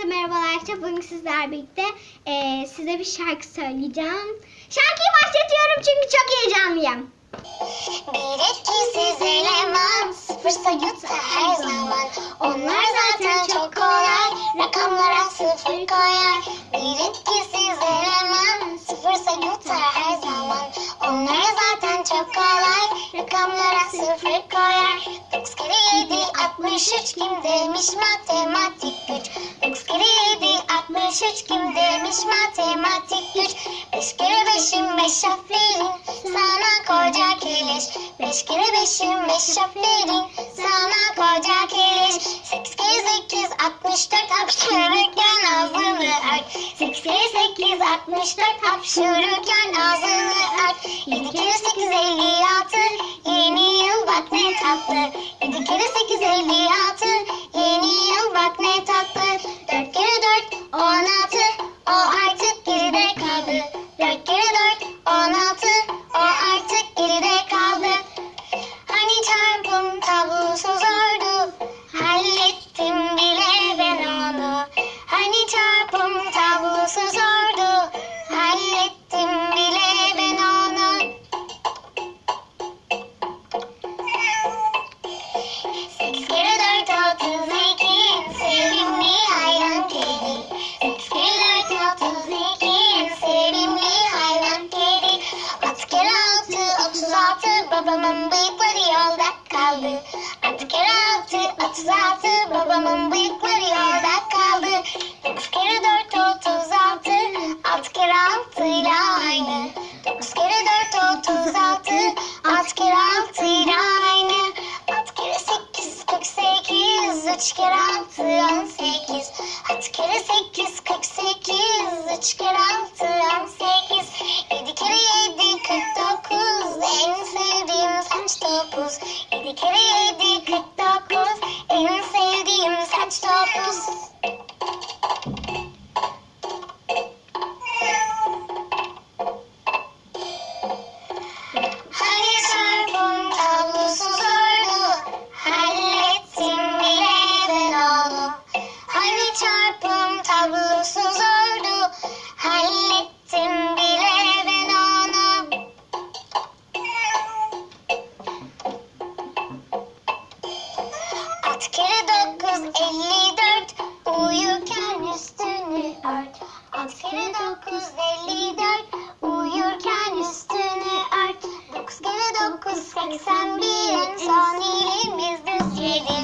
Hepinize merhabalar. Bugün sizler birlikte eee, size bir şarkı söyleyeceğim. Şarkıyı başlatıyorum çünkü çok heyecanlıyım. Bir etkisiz eleman sıfır sayısı her zaman Onlar zaten çok kolay rakamlara sıfır koyar Bir etkisiz eleman sıfır sayısı her zaman Onlar zaten çok kolay rakamlara sıfır koyar Dokuz kere yedi altmış üç kim demiş matematik üç kim demiş matematik güç. Beş kere beşin beş aferin sana koca keleş. Beş kere beşin beş aferin sana koca keleş. Sekiz kere sekiz altmış dört hapşırırken ağzını ört. Sekiz kere sekiz altmış dört hapşırırken ağzını ört. Yedi kere sekiz elli altı yeni yıl bak ne tatlı. Yedi kere sekiz elli altı yeni yıl bak ne tatlı çarpım tablosu zordu Hallettim bile ben onu. Sekiz kere dört otuz iki. Sevimli hayvan kedi. Sekiz kere dört otuz iki. Sevimli hayvan kedi. Altı kere altı otuz altı. Babamın bıyıkları yolda kaldı. Altı kere altı otuz altı. Babamın bıyıkları yolda kaldı. Dokuz kere 36, at kere 6 ile aynı. At kere 8, 48, 3 kere 6, 18. At kere 8, 48, 3 kere 6, 18. 7 kere 7, 49, en sevdiğim saç topuz. 7 kere 7, 49, en sevdiğim saç topuz. Kaç kere dokuz elli dört Uyurken üstünü ört. Kaç kere dokuz elli dört Uyurken üstünü ört. Dokuz kere dokuz seksen bir En son elimiz düz yedi